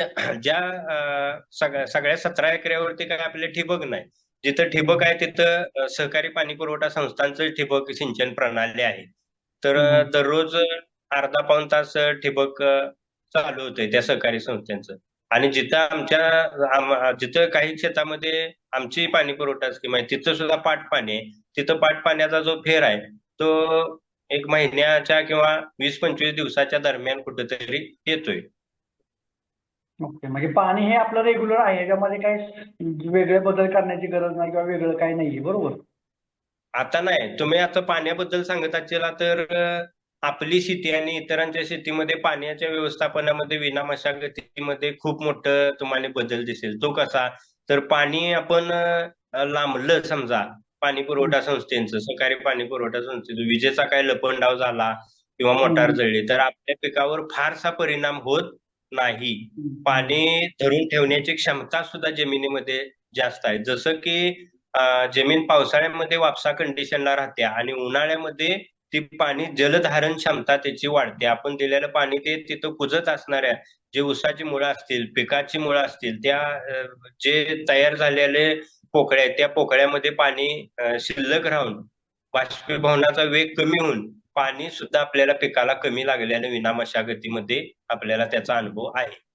ज्या सगळ्या सतरा एकरावरती काय आपले ठिबक नाही. जिथं ठिबक आहे तिथं सहकारी पाणी पुरवठा संस्थांचं ठिबक सिंचन प्रणाली आहे. तर. दररोज अर्धा पाऊण तास ठिबक चालू होतंय त्या सहकारी संस्थांचं. आणि जिथं आमच्या आम- जिथं काही शेतामध्ये आमची पाणी पुरवठा स्कीम आहे तिथं सुद्धा पाट पाणी आहे. तिथं पाट पाण्याचा जो फेर आहे तो एक महिन्याच्या किंवा वीस पंचवीस दिवसाच्या दरम्यान कुठेतरी येतोय. ओके म्हणजे पाणी हे आपलं रेग्युलर आहे याच्यामध्ये काही वेगळे बदल करण्याची गरज नाही किंवा वेगळं काही नाहीये बरोबर? आता नाही तुम्ही आता पाण्याबद्दल सांगत असाल तर आपली शेती आणि इतरांच्या शेतीमध्ये पाण्याच्या व्यवस्थापनामध्ये विना मशागतीमध्ये खूप मोठं तुम्हाला बदल दिसेल. तो कसा? तर पाणी आपण लांबलं समजा पाणी पुरवठा संस्थेचं सहकारी पाणी पुरवठा संस्थेचं विजेचा काय लपंडाव झाला किंवा मोटार. जळली तर आपल्या पिकावर फारसा परिणाम होत नाही. पाणी धरून ठेवण्याची क्षमता सुद्धा जमिनीमध्ये जास्त आहे. जसं की जमीन पावसाळ्यामध्ये वापसा कंडिशनला राहते आणि उन्हाळ्यामध्ये ती पाणी जलधारण क्षमता त्याची वाढते. आपण दिलेलं पाणी ते तिथं कुजत असणाऱ्या जे ऊसाची मुळं असतील पिकाची मुळं असतील त्या जे तयार झालेले पोकळ्या आहेत त्या पोकळ्यामध्ये पाणी शिल्लक राहून बाष्पीभवनाचा वेग कमी होऊन पाणी सुद्धा आपल्याला पिकाला कमी लागल्याने विना मशागतीमध्ये आपल्याला त्याचा अनुभव आहे.